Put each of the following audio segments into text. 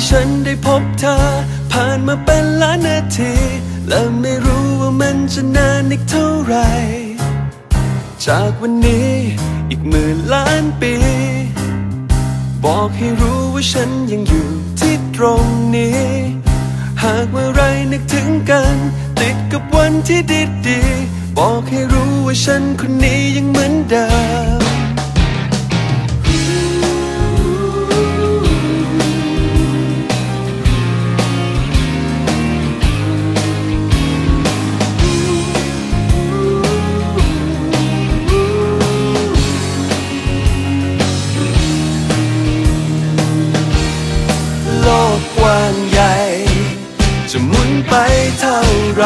่ฉันได้พบเธอ ผ่านมาเป็นล้านนาที และไม่รู้ว่ามันจะนานอีกเท่าไหร่ จากวันนี้อีกหมื่นล้านปี บอกให้รู้ว่าฉันยังอยู่ที่ตรงนี้ หากเมื่อไรนึกถึงกัน ติดกับวันที่ดีๆบอกให้รู้ว่าฉันคนนี้ยังเหมือนเดิม กกว้างใหญ่ จะหมุนไปเท่าไร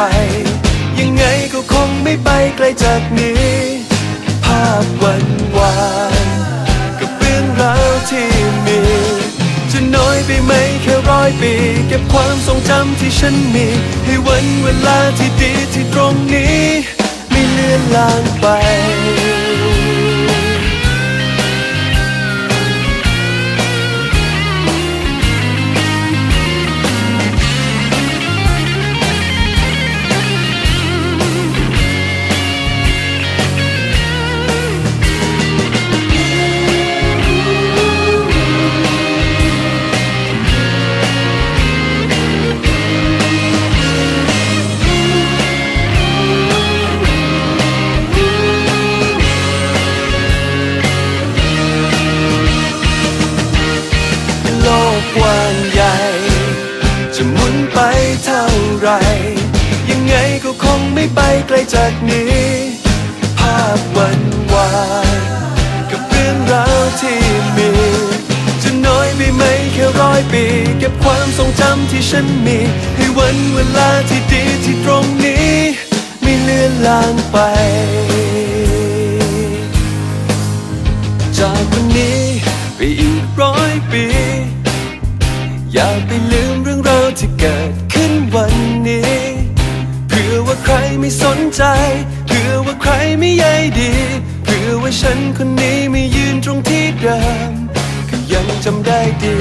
ยังไงก็คงไม่ไปไกลจากนี้ ภาพวันวานกับเรื่องราวที่มี จะน้อยไปไหมแค่ร้อยปี เก็บความทรงจำที่ฉันมี ให้วันเวลาที่ดีที่ตรงนี้ ไม่เลือนลางไป ไม่ไปไกลจากนี้ ภาพวันวานกับเรื่องราวที่มี จะน้อยไปไหมแค่ร้อยปี เก็บความทรงจำที่ฉันมี ให้วันเวลาที่ดีที่ตรงนี้ ไม่เลือนลางไป ใจเพื่อว่าใครไม่ใยดีเพื่อว่าฉันคนนี้ไม่ยืนตรงที่เดิมก็ยังจำได้ดี